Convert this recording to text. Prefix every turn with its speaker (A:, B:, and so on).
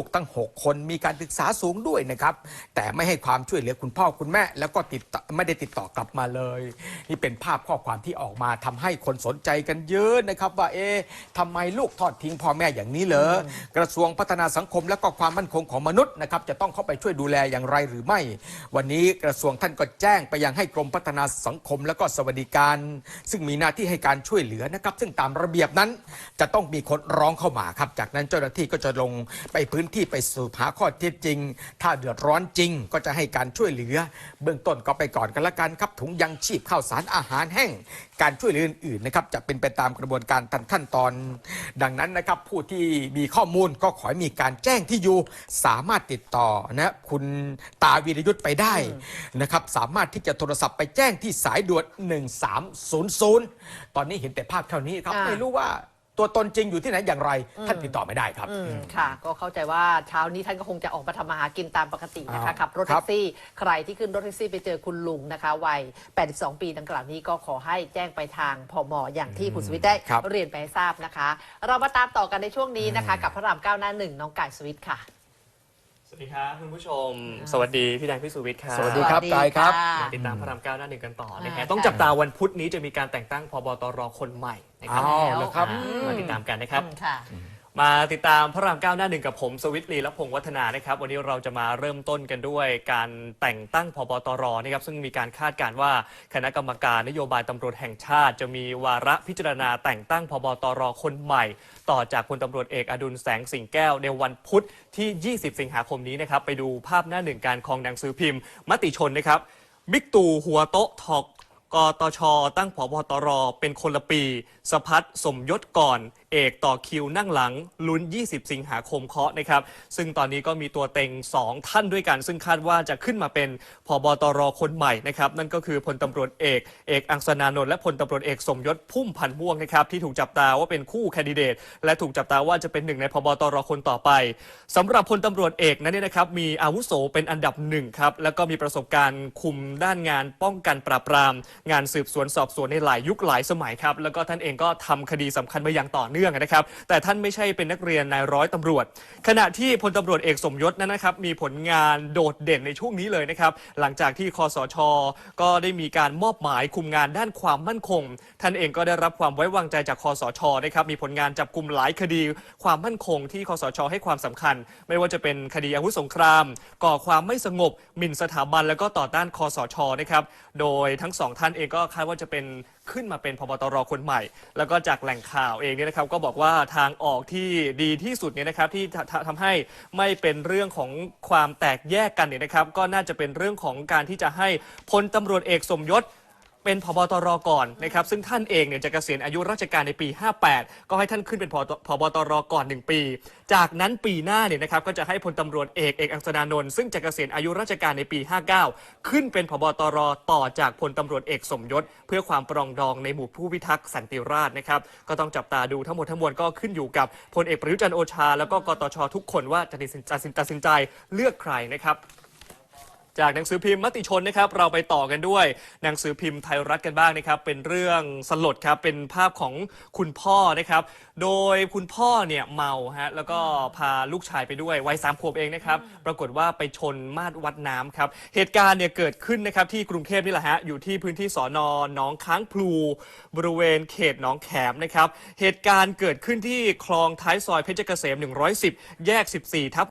A: ลูกตั้ง 6 คนมีการศึกษาสูงด้วยนะครับ แต่ไม่ให้ความช่วยเหลือคุณพ่อคุณแม่ แล้วก็ติดต่อไม่ได้ติดต่อกลับมาเลย นี่เป็นภาพข้อความที่ออกมาทำให้คนสนใจกันเยอะนะครับว่าเอ๊ะทำไมลูกทอดทิ้งพ่อแม่อย่างนี้เหรอกระทรวงพัฒนาสังคมและก็ความมั่นคงของมนุษย์นะครับจะต้องเข้าไปช่วยดูแลอย่างไรหรือไม่ วันนี้กระทรวงท่านก็แจ้งไปยังให้กรมพัฒนาสังคมและก็สวัสดิการ ซึ่งมีหน้าที่ให้การช่วยเหลือนะครับ ซึ่งตามระเบียบนั้น จะต้องมีคนร้องเข้ามาครับ จากนั้นเจ้าหน้าที่ก็จะลงไปพื้นที่ไปสืบหาข้อเท็จจริง ถ้าเดือดร้อนจริงก็จะให้การช่วยเหลือ เบื้องต้นก็ไปก่อนกันละกันครับถุงยังชีพข้าวสารอาหารแห้ง การช่วยเหลืออื่นๆนะครับจะเป็นไปตามกระบวนการทันขั้นตอน ดังนั้นนะครับผู้ที่มีข้อมูลก็ขอให้มีการแจ้งที่อยู่สามารถติดต่อนะคุณตาวีรยุทธ์ไปได้นะครับสามารถที่จะโทรศัพท์ไปแจ้งที่สายด่วน 1300 ตอนนี้เห็นแต่ภาพเท่านี้ครับ
B: อ่า
A: ไม่รู้ว่า ตัวตนจริงอยู่ที่ไหนอย่างไร ท่านติดต่อไม่ได้ครับ
B: อืมค่ะ ก็เข้าใจว่าเช้านี้ท่านก็คงจะออกมาทำมาหากินตามปกตินะคะ
A: อ่า
B: ขับรถ
A: ครั
B: แท็
A: บ
B: กซี่ ใครที่ขึ้นรถแท็กซี่ไปเจอคุณลุงนะคะวัย 82 ปีดังกล่าวนี้ก็ขอให้แจ้งไปทางพมอย่างที่คุณสวิทย์ได้
A: ครับ
B: เรียนไปให้ทราบนะคะ เรามาตามต่อกันในช่วงนี้นะคะ กับพระรามเก้าหน้าหนึ่งน้องไก่สวิทย์ค่ะ
C: สวัสดีครับคุณผู้ชม สวัสดีพี่แดงพี่สุวิทย์ครับ
A: สวัสดีครับกายครับะ
C: มาติดตามพระรามเก้าหน้าหนึ่งกันต่อนะฮะ
B: อ่า
C: ต้องจับตาวันพุธนี้จะมีการแต่งตั้งพบตรคนใหม่นะครั
A: อ้าวเหรอครับ
C: อ่ามาติดตามกันนะครับ
B: อืมค่ะ
C: มาติดตามพระรามเก้าหน้าหนึ่งกับผม สวิตลีและพงวัฒนานะครับ วันนี้เราจะมาเริ่มต้นกันด้วยการแต่งตั้งพบตรนะครับ ซึ่งมีการคาดการณ์ว่าคณะกรรมการนโยบายตำรวจแห่งชาติ จะมีวาระพิจารณาแต่งตั้งพบตรคนใหม่ ต่อจากพลตำรวจเอกอดุลแสงสิงแก้วในวันพุธที่ 20 สิงหาคมนี้นะครับไปดูภาพหน้าหนึ่งการคลองหนังสือพิมพ์ มติชนนะครับบิ๊กตู่หัวโต๊ะถกกตช ตั้งผบตรเป็นคนละปีสพัฒสมยศก่อน เอกต่อคิวนั่งหลังลุ้น 20 สิงหาคมเคาะนะครับ ซึ่งตอนนี้ก็มีตัวเต็ง 2 ท่านด้วยกัน ซึ่งคาดว่าจะขึ้นมาเป็นผบตรคนใหม่นะครับนั่นก็คือพลตำรวจเอกเอกอังสนานนท์และพลตำรวจเอกสมยศพุ่มพันธ์ม่วงนะครับที่ถูกจับตาว่าเป็นคู่แคนดิเดต และถูกจับตาว่าจะเป็นหนึ่งในพบตรคนต่อไปสำหรับพลตำรวจเอกนั้นเนี่ยนะครับมีอาวุโสเป็นอันดับหนึ่งครับแล้วก็มีประสบการณ์คุมด้านงานป้องกันปราบปราม งานสืบสวนสอบสวนในหลายยุคหลายสมัยครับแล้วก็ท่านเองก็ทำคดีสำคัญมาอย่างต่อเนื่องนะครับ แต่ท่านไม่ใช่เป็นนักเรียนนายร้อยตำรวจ ขณะที่พลตำรวจเอกสมยศนั้นนะครับมีผลงานโดดเด่นในช่วงนี้เลยนะครับ หลังจากที่คอสช ก็ได้มีการมอบหมายคุมงานด้านความมั่นคง ท่านเองก็ได้รับความไว้วางใจจากคอสชนะครับมีผลงานจับกลุ่มหลายคดี ความมั่นคงที่คอสช ให้ความสำคัญ ไม่ว่าจะเป็นคดีอาวุธสงคราม ก่อความไม่สงบหมิ่นสถาบันแล้วก็ต่อต้านคอสชนะครับโดยทั้งสองท่านเองก็คาดว่าจะเป็น ขึ้นมาเป็นพบตรคนใหม่ แล้วก็จากแหล่งข่าวเองเนี่ยนะครับก็บอกว่าทางออกที่ดีที่สุดเนี่ยนะครับที่ทำทำให้ไม่เป็นเรื่องของความแตกแยกกันเนี่ยนะครับก็น่าจะเป็นเรื่องของการที่จะให้พลตำรวจเอกสมยศ เป็นพบตรก่อนนะครับซึ่งท่านเองเนี่ยจะเกษียณอายุราชการในปี 58 ก็ให้ท่านขึ้นเป็นพบตรก่อน 1 ปี จากนั้นปีหน้าเนี่ยนะครับก็จะให้พลตำรวจเอกเอกอังสนานนท์ซึ่งจะเกษียณอายุราชการในปี 59 ขึ้นเป็นพบตรต่อจากพลตำรวจเอกสมยศ เพื่อความปรองดองในหมู่ผู้พิทักษ์สันติราษฎร์นะครับก็ต้องจับตาดูทั้งหมดทั้งมวลก็ขึ้นอยู่กับพลเอกประยุจันโอชา แล้วก็กตชทุกคนว่าจะตัดสินใจเลือกใครนะครับ จากหนังสือพิมพ์มติชนนะครับเราไปต่อกันด้วย หนังสือพิมพ์ไทยรัฐกันบ้างนะครับ เป็นเรื่องสลดครับเป็นภาพของคุณพ่อนะครับ โดยคุณพ่อเนี่ยเมาฮะแล้วก็พาลูกชายไปด้วยวัยสามขวบเองนะครับ ปรากฏว่าไปชนมาดวัดน้ำครับ เหตุการณ์เนี่ยเกิดขึ้นนะครับที่กรุงเทพนี่แหละฮะอยู่ที่พื้นที่สอนอหนองค้างพลู บริเวณเขตหนองแขมนะครับ เหตุการณ์เกิดขึ้นที่คลองท้ายซอยเพชรเกษม 110 แยก 14 ทับ